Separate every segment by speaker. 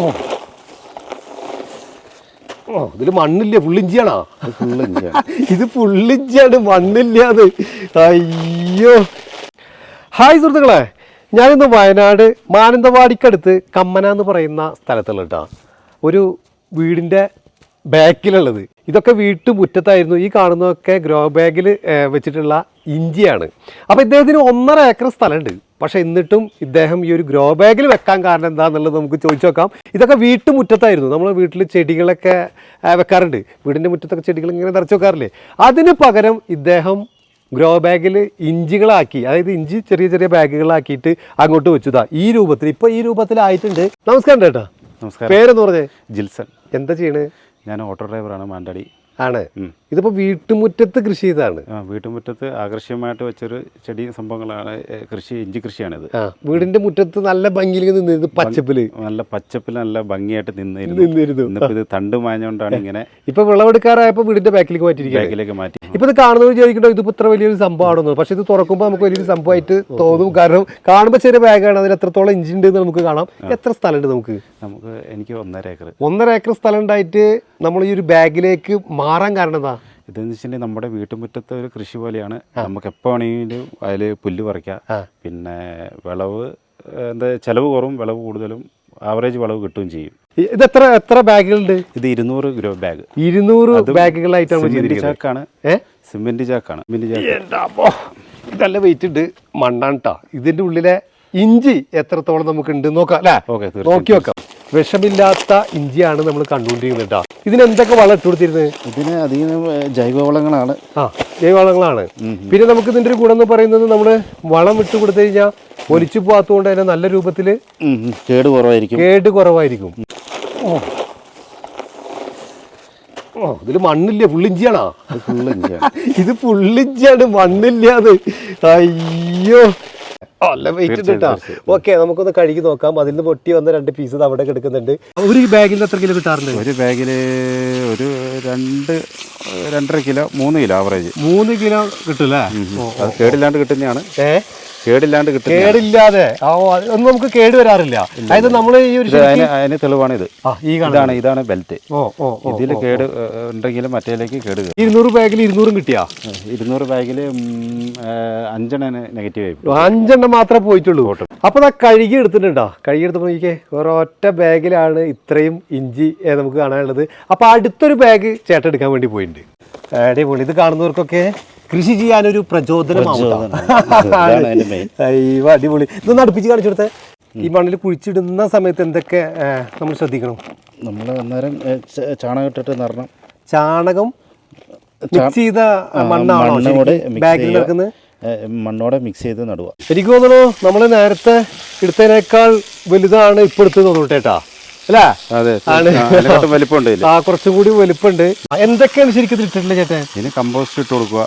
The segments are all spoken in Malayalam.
Speaker 1: ഓ. ഓ ഇതിൽ മണ്ണില്ല ഫുള്ളിഞ്ചിയാണോ ഇത് ഫുള്ളിഞ്ചിയാണ് മണ്ണില്ല അത് അയ്യോ. ഹായ് സുഹൃത്തുക്കളെ. ഞാനിന്ന് വയനാട് മാനന്തവാടിക്കടുത്ത് കമ്മന എന്ന് പറയുന്ന സ്ഥലത്തുള്ള കേട്ടോ ഒരു വീടിന്റെ ബാക്കിലുള്ളത്. ഇതൊക്കെ വീട്ടുമുറ്റത്തായിരുന്നു. ഈ കാണുന്നതൊക്കെ ഗ്രോ ബാഗിൽ വെച്ചിട്ടുള്ള ഇഞ്ചിയാണ് അപ്പോൾ ഇദ്ദേഹത്തിന് ഒന്നര ഏക്കർ സ്ഥലമുണ്ട്. പക്ഷേ എന്നിട്ടും ഇദ്ദേഹം ഈ ഒരു ഗ്രോ ബാഗിൽ വെക്കാൻ കാരണം എന്താണെന്നുള്ളത് നമുക്ക് ചോദിച്ചു നോക്കാം. ഇതൊക്കെ വീട്ടുമുറ്റത്തായിരുന്നു. നമ്മൾ വീട്ടിൽ ചെടികളൊക്കെ വെക്കാറുണ്ട്. വീടിന്റെ മുറ്റത്തൊക്കെ ചെടികൾ ഇങ്ങനെ നിറച്ച് വെക്കാറില്ലേ? അതിന് പകരം ഇദ്ദേഹം ഗ്രോ ബാഗിൽ ഇഞ്ചികളാക്കി അതായത് ഇഞ്ചി ചെറിയ ചെറിയ ബാഗുകളാക്കിയിട്ട് അങ്ങോട്ട് വെച്ചതാ. ഈ രൂപത്തിൽ ഇപ്പൊ ഈ രൂപത്തിലായിട്ടുണ്ട്. നമസ്കാരം ചേട്ടാ
Speaker 2: നമസ്കാരം.
Speaker 1: പേരെന്ന് പറഞ്ഞേ?
Speaker 2: ജിൽസൺ.
Speaker 1: എന്താ ചെയ്യണേ?
Speaker 2: ഞാൻ ഓട്ടോ ഡ്രൈവറാണ് മാണ്ടാടി
Speaker 1: ആണ്. ഇതിപ്പോ വീട്ടുമുറ്റത്ത് കൃഷി ചെയ്താണ്
Speaker 2: വീട്ടുമുറ്റത്ത് ആകർഷകമായിട്ട് വെച്ചൊരു ചെടി സംഭവങ്ങളാണ് കൃഷി ഇഞ്ചി കൃഷിയാണിത്.
Speaker 1: വീടിന്റെ മുറ്റത്ത് നല്ല ഭംഗിയിൽ നിന്നിരുന്നു പച്ചപ്പിൽ.
Speaker 2: നല്ല പച്ചപ്പിൽ നല്ല ഭംഗിയായിട്ട് നിന്നിരുന്നു. ഇത് തണ്ട് മാഞ്ഞുകൊണ്ടാണ് ഇങ്ങനെ
Speaker 1: ഇപ്പൊ വിളവെടുക്കാറായപ്പോ വീടിന്റെ ബാക്കിലേക്ക് മാറ്റിയിരിക്കുകയാണ്.
Speaker 2: ബാക്കിലേക്ക് മാറ്റി.
Speaker 1: ഇപ്പൊ ഇത് കാണുന്നത് ചോദിക്കണ്ടോ ഇതിപ്പോ ഇത്ര വലിയൊരു സംഭവമാണെന്ന്. പക്ഷെ ഇത് തുറക്കുമ്പോൾ നമുക്ക് വലിയൊരു സംഭവമായിട്ട് തോന്നും. കാരണം കാണുമ്പോൾ ചെറിയ ബാഗാണ്. അതിൽ എത്രത്തോളം ഇഞ്ചി ഉണ്ട് നമുക്ക് കാണാം. എത്ര സ്ഥലമുണ്ട് നമുക്ക്?
Speaker 2: നമുക്ക് എനിക്ക് ഒന്നര ഏക്കർ
Speaker 1: ഒന്നര ഏക്കർ സ്ഥലം ഉണ്ടായിട്ട് നമ്മൾ ഈ ഒരു ബാഗിലേക്ക് മാറാൻ കാരണം എന്താ?
Speaker 2: ഇതെന്ന് വെച്ചിട്ടുണ്ടെങ്കിൽ നമ്മുടെ വീട്ടുമുറ്റത്തെ ഒരു കൃഷി പോലെയാണ്. നമുക്ക് എപ്പോൾ വേണമെങ്കിലും അതിൽ പുല്ല് പറിക്കാം. പിന്നെ വിളവ് എന്താ ചിലവ് കുറവും വിളവ് കൂടുതലും ആവറേജ് വിളവ് കിട്ടുകയും ചെയ്യും.
Speaker 1: ഇത് എത്ര എത്ര ബാഗുകളുണ്ട്?
Speaker 2: ഇത് ഇരുന്നൂറ് ഗ്രോ ബാഗ്.
Speaker 1: ഇരുന്നൂറ് ബാഗുകളായിട്ടാണ്
Speaker 2: ചാക്കാണ്. സിമെന്റ് ചാക്കാണ്.
Speaker 1: ഇതല്ല വെയിറ്റ് ഉണ്ട്. മണ്ണാണ് ഇതിന്റെ ഉള്ളിലെ ഇഞ്ചി എത്രത്തോളം നമുക്ക് ഉണ്ട് നോക്കാം അല്ലേ?
Speaker 2: ഓക്കെ
Speaker 1: നോക്കി വെക്കാം. വിഷമില്ലാത്ത ഇഞ്ചിയാണ് നമ്മൾ കണ്ടുകൊണ്ടിരിക്കുന്നത് കേട്ടോ ഇതിന് എന്തൊക്കെ വളം ഇട്ട് കൊടുത്തിരുന്നത്
Speaker 2: ഇതിന് അധികം ജൈവവളങ്ങളാണ്.
Speaker 1: ആ ജൈവവളങ്ങളാണ്. പിന്നെ നമുക്ക് ഇതിന്റെ ഒരു ഗുണം എന്ന് പറയുന്നത് നമ്മൾ വളം ഇട്ട് കൊടുത്തു കഴിഞ്ഞാൽ ഒലിച്ചു പോകാത്തതുകൊണ്ട് തന്നെ നല്ല രൂപത്തിൽ.
Speaker 2: കേട് കുറവായിരിക്കും.
Speaker 1: കേട് കുറവായിരിക്കും. ഓ. ഇതിൽ ഇതിൽ മണ്ണില്ല
Speaker 2: പുള്ളിഞ്ചിയാണോ.
Speaker 1: ഇത് പുള്ളിഞ്ചിയാണ് മണ്ണില്ല അത്. അയ്യോ. അല്ല വെയിറ്റ് ഉണ്ട് കേട്ടോ ഓക്കെ നമുക്കൊന്ന് കഴുകി നോക്കാം. അതിൽ നിന്ന് പൊട്ടി വന്ന രണ്ട് പീസ് അവിടെ കിടക്കുന്നുണ്ട്. ഒരു ബാഗിൽ എത്ര കിലോ കിട്ടാറുണ്ട്?
Speaker 2: ഒരു ബാഗിൽ ഒരു രണ്ട് രണ്ടര കിലോ മൂന്ന് കിലോ ആവറേജ്
Speaker 1: മൂന്ന് കിലോ കിട്ടൂലേ
Speaker 2: അത് കേടില്ലാണ്ട് കിട്ടുന്നതാണ്.
Speaker 1: ഏ?
Speaker 2: കേടില്ലാണ്ട് കിട്ടും
Speaker 1: കേടില്ലാതെ. ഒന്നും നമുക്ക് കേട് വരാറില്ല. അതായത് നമ്മൾ ഈ ഒരു
Speaker 2: അതിന് തെളിവാണ് ഇത്. ഇതാണ് ഇതാണ് ബെൽറ്റ്.
Speaker 1: ഓ ഓ
Speaker 2: ഇതിൽ കേട് ഏ, ഉണ്ടെങ്കിലും മറ്റേലേക്ക് കേട്.
Speaker 1: ഇരുന്നൂറ് ബാഗിൽ ഇരുന്നൂറും കിട്ടിയാ?
Speaker 2: ഇരുന്നൂറ് ബാഗിൽ അഞ്ചെണ്ണം നെഗറ്റീവ് ആയി
Speaker 1: അഞ്ചെണ്ണം മാത്രമേ പോയിട്ടുള്ളൂ. അപ്പൊ നാ കഴുകി എടുത്തിട്ടുണ്ടോ? കഴുകി എടുത്തപ്പോൾ നോക്കിയേ ഒരൊറ്റ ബാഗിലാണ് ഇത്രയും ഇഞ്ചി നമുക്ക് കാണാനുള്ളത്. അപ്പൊ അടുത്തൊരു ബാഗ് ചേട്ടൻ എടുക്കാൻ വേണ്ടി പോയിട്ടുണ്ട്. അടിപൊളി. ഇത് കാണുന്നവർക്കൊക്കെ കൃഷി ചെയ്യാനൊരു പ്രചോദനമാവും അടിപൊളി. ഇതൊന്ന് അടുപ്പിച്ച് കാണിച്ചു ഈ മണ്ണിൽ കുഴിച്ചിടുന്ന സമയത്ത് എന്തൊക്കെ നമ്മൾ ശ്രദ്ധിക്കണം?
Speaker 2: നമ്മൾ അന്നേരം ചാണകം ഇട്ടിട്ട് നിറണം
Speaker 1: ചാണകം മിക്സ് ചെയ്ത മണ്ണാണോ
Speaker 2: മണ്ണോട്
Speaker 1: ബാഗിൽ.
Speaker 2: മണ്ണോടെ മിക്സ് ചെയ്ത് നടുക.
Speaker 1: എനിക്ക് തോന്നുന്നു നമ്മൾ നേരത്തെ എടുത്തതിനേക്കാൾ വലുതാണ് ഇപ്പൊ എടുത്ത് തോന്നുന്നു കേട്ടാ അല്ലേ?
Speaker 2: വലിപ്പമുണ്ട്
Speaker 1: ആ കുറച്ചും കൂടി വലുപ്പമുണ്ട്. എന്തൊക്കെയാണ് ശരിക്കും ഇട്ടിട്ടുള്ളത് ചേട്ടൻ?
Speaker 2: ഇതിന് കമ്പോസ്റ്റ് ഇട്ട് കൊടുക്കുക.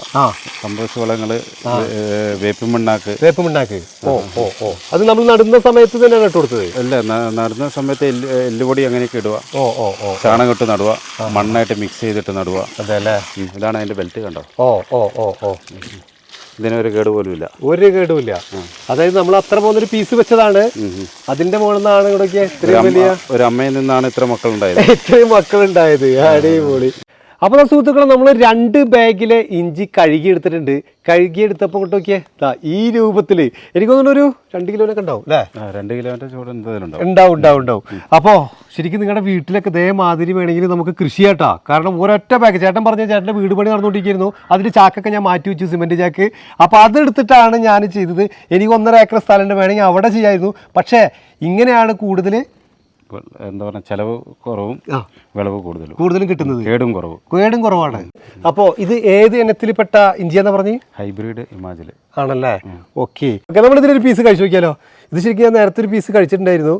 Speaker 2: കമ്പോസ്റ്റ് വളങ്ങൾ വേപ്പിൻ മണ്ണാക്ക്.
Speaker 1: വേപ്പം മണ്ണാക്ക് ഓ ഓ ഓ. അത് നമ്മൾ നടുന്ന സമയത്ത് തന്നെയാണ് ഇട്ട് കൊടുത്തത്?
Speaker 2: അല്ല നടുന്ന സമയത്ത് എല്ലുപൊടി അങ്ങനെയൊക്കെ ഇടുക.
Speaker 1: ഓ ഓ ഓ.
Speaker 2: ചാണകം ഇട്ട് നടുക. മണ്ണായിട്ട് മിക്സ് ചെയ്തിട്ട് നടുക.
Speaker 1: അതെ അല്ലേ?
Speaker 2: ഇതാണ് അതിന്റെ ബെൽറ്റ് കണ്ടോ?
Speaker 1: ഓ ഓ ഓ ഓ.
Speaker 2: ഇതിനൊരു കേട് പോലും ഇല്ല.
Speaker 1: ഒരു കേടുമില്ല. അതായത് നമ്മൾ അത്ര പോകുന്നൊരു പീസ് വെച്ചതാണ്. അതിന്റെ മുകളിൽ നിന്നാണ് ഇവിടെ ഇത്രയും വലിയ
Speaker 2: ഒരു അമ്മയിൽ നിന്നാണ് ഇത്ര മക്കളുണ്ടായത്.
Speaker 1: ഇത്രയും മക്കളുണ്ടായത്. അടിപൊളി. അപ്പോൾ ആ സുഹൃത്തുക്കളെ നമ്മൾ രണ്ട് ബാഗിലെ ഇഞ്ചി കഴുകി എടുത്തിട്ടുണ്ട് കഴുകി എടുത്തപ്പോൾ കൊണ്ട് നോക്കിയേ. ദാ ഈ രൂപത്തിൽ എനിക്ക് തോന്നുന്നു ഒരു രണ്ട് കിലോനൊക്കെ ഉണ്ടാവും അല്ലേ?
Speaker 2: രണ്ട് കിലോമീറ്റർ ചൂട് എന്തായാലും
Speaker 1: ഉണ്ടാവും. ഉണ്ടാവും ഉണ്ടാവും അപ്പോൾ ശരിക്കും നിങ്ങളുടെ വീട്ടിലൊക്കെ ഇതേ മാതിരി വേണമെങ്കിൽ നമുക്ക് കൃഷി ചേട്ടാ കാരണം ഒരൊറ്റ ബാഗ് ചേട്ടൻ പറഞ്ഞ ചേട്ടന്റെ വീട് പണി നടന്നുകൊണ്ടിരിക്കുന്നു. അതിന്റെ ചാക്കൊക്കെ ഞാൻ മാറ്റി വെച്ചു സിമെന്റ് ചാക്ക്. അപ്പോൾ അതെടുത്തിട്ടാണ് ഞാൻ ചെയ്തത്. എനിക്ക് ഒന്നര ഏക്കർ സ്ഥലം വേണമെങ്കിൽ അവിടെ ചെയ്യായിരുന്നു. പക്ഷേ ഇങ്ങനെയാണ് കൂടുതൽ
Speaker 2: എന്താ പറയുക ചെലവ് കുറവും. വിളവ് കൂടുതലും.
Speaker 1: കൂടുതലും കിട്ടുന്നത്.
Speaker 2: കേടും കുറവ്.
Speaker 1: കേടും കുറവാണ്. അപ്പോൾ ഇത് ഏത് ഇനത്തിൽപ്പെട്ട ഇഞ്ചിയാന്ന് പറഞ്ഞു?
Speaker 2: ഹൈബ്രിഡ് ഹിമാചൽ
Speaker 1: ആണല്ലേ? ഓക്കെ. ഓക്കെ നമ്മൾ ഇതിലൊരു പീസ് കഴിച്ചു നോക്കിയാലോ? ഇത് ശരിക്കും ഞാൻ നേരത്തെ ഒരു പീസ് കഴിച്ചിട്ടുണ്ടായിരുന്നു.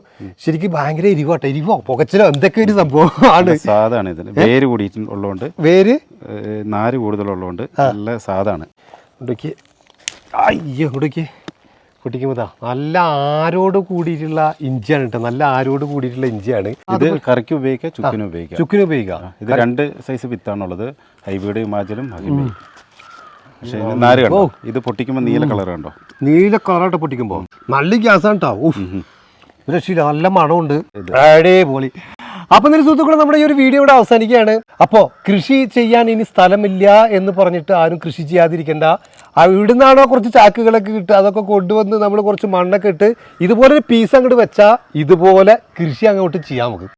Speaker 1: ശരിക്കും ഭയങ്കര എരിവാട്ടെ. എരിവോ? പുകച്ചിലോ? എന്തൊക്കെ ഒരു സംഭവം ആണ്?
Speaker 2: സാധാണ് ഇതിന് വേര് കൂടിയിട്ടുള്ളതുകൊണ്ട്
Speaker 1: വേര്?
Speaker 2: നാര് കൂടുതലുള്ളതുകൊണ്ട് നല്ല സാധാണ്.
Speaker 1: ഉടുക്കി അയ്യോ ഉടുക്കി പൊട്ടിക്കുമ്പോൾ നല്ല ആരോട് കൂടിയിട്ടുള്ള ഇഞ്ചിയാണ് കേട്ടോ നല്ല ആരോട് കൂടിയിട്ടുള്ള ഇഞ്ചിയാണ്.
Speaker 2: ഇത് കറിക്ക് ഉപയോഗിക്കുക ചുക്കിനും ഉപയോഗിക്കാം
Speaker 1: ചുക്കിന് ഉപയോഗിക്കുക.
Speaker 2: ഇത് രണ്ട് സൈസ് വിത്താണുള്ളത്. ഹൈബ്രിഡ് ഹിമാചലും പക്ഷേ ഇതിന് നാര് കണ്ടോ? ഇത് പൊട്ടിക്കുമ്പോൾ നീല കളർ കണ്ടോ?
Speaker 1: നീല കളറായിട്ട് പൊട്ടിക്കുമ്പോൾ നല്ല ഗ്യാസാണ് കേട്ടോ ഊഫ് ഒരു രക്ഷയില്ല നല്ല മണമുണ്ട്. അടിപൊളി. അപ്പൊ നിന്റെ സുഹൃത്തുക്കളെ നമ്മുടെ ഈ ഒരു വീഡിയോ ഇവിടെ അവസാനിക്കുകയാണ്. അപ്പോ കൃഷി ചെയ്യാൻ ഇനി സ്ഥലമില്ല എന്ന് പറഞ്ഞിട്ട് ആരും കൃഷി ചെയ്യാതിരിക്കണ്ട. ഇവിടുന്നാണോ കുറച്ച് ചാക്കുകളൊക്കെ കിട്ടുക അതൊക്കെ കൊണ്ടുവന്ന് നമ്മൾ കുറച്ച് മണ്ണൊക്കെ ഇട്ട് ഇതുപോലെ ഒരു പീസ് അങ്ങോട്ട് വെച്ചാൽ ഇതുപോലെ കൃഷി അങ്ങോട്ട് ചെയ്യാം നമുക്ക്.